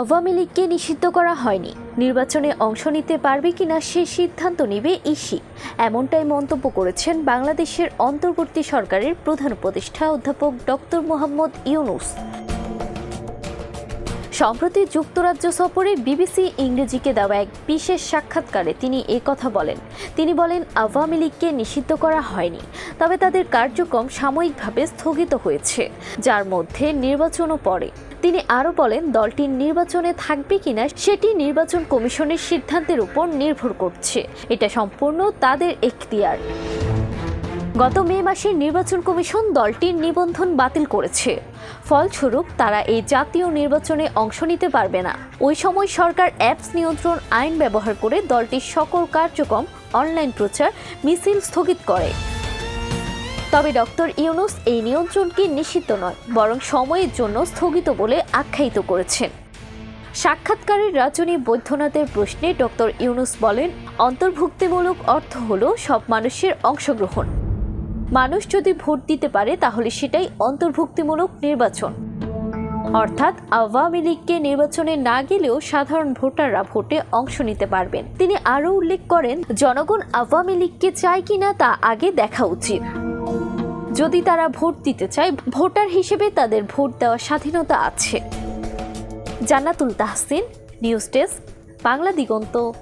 আওয়ামী লীগকে নিষিদ্ধ করা হয়নি। নির্বাচনে অংশ নিতে পারবে কিনা সে সিদ্ধান্ত নেবে ইসি। এমনটাই মন্তব্য করেছেন বাংলাদেশের অন্তর্বর্তী সরকারের প্রধান উপদেষ্টা অধ্যাপক ডক্টর মোহাম্মদ ইউনুস। সম্প্রতি যুক্তরাজ্য সফরে বিবিসি ইংরেজিকে দেওয়া এক বিশেষ সাক্ষাৎকারে তিনি এ কথা বলেন। তিনি বলেন, আওয়ামী লীগকে নিষিদ্ধ করা হয়নি, তবে তাদের কার্যক্রম সাময়িকভাবে স্থগিত হয়েছে, যার মধ্যে নির্বাচনও পড়ে। তিনি আরও বলেন, দলটির নির্বাচনে থাকবে কিনা, সেটি নির্বাচন কমিশনের সিদ্ধান্তের উপর নির্ভর করছে। এটা সম্পূর্ণ তাদের এখতিয়ার। গত মে মাসে নির্বাচন কমিশন দলটির নিবন্ধন বাতিল করেছে। ফলস্বরূপ, তারা এই জাতীয় নির্বাচনে অংশ নিতে পারবে না। ওই সময় সরকার অ্যাপস নিয়ন্ত্রণ আইন ব্যবহার করে দলটির সকল কার্যক্রম, অনলাইন প্রচার, মিছিল স্থগিত করে। তবে ডক্টর ইউনুস এই নিয়ন্ত্রণকে নিষিদ্ধ নয়, বরং সময়ের জন্য স্থগিত বলে আখ্যায়িত করেছেন। সাক্ষাৎকারের রাজনী বৈদ্যনাথের প্রশ্নে ডক্টর ইউনুস বলেন, অন্তর্ভুক্তিমূলক অর্থ হলো সব মানুষের অংশগ্রহণ। মানুষ যদি ভোট দিতে পারে, তাহলে সেটাই অন্তর্ভুক্তিমূলক নির্বাচন। অর্থাৎ আওয়ামী লীগকে নির্বাচনে না গেলেও সাধারণ ভোটাররা ভোটে অংশ নিতে পারবেন। তিনি আরও উল্লেখ করেন, জনগণ আওয়ামী লীগকে চায় কিনা তা আগে দেখা উচিত। যদি তারা ভোট দিতে চায়, ভোটার হিসেবে তাদের ভোট দেওয়ার স্বাধীনতা আছে। Jannatul Tahsin, news desk, Bangla Diganta.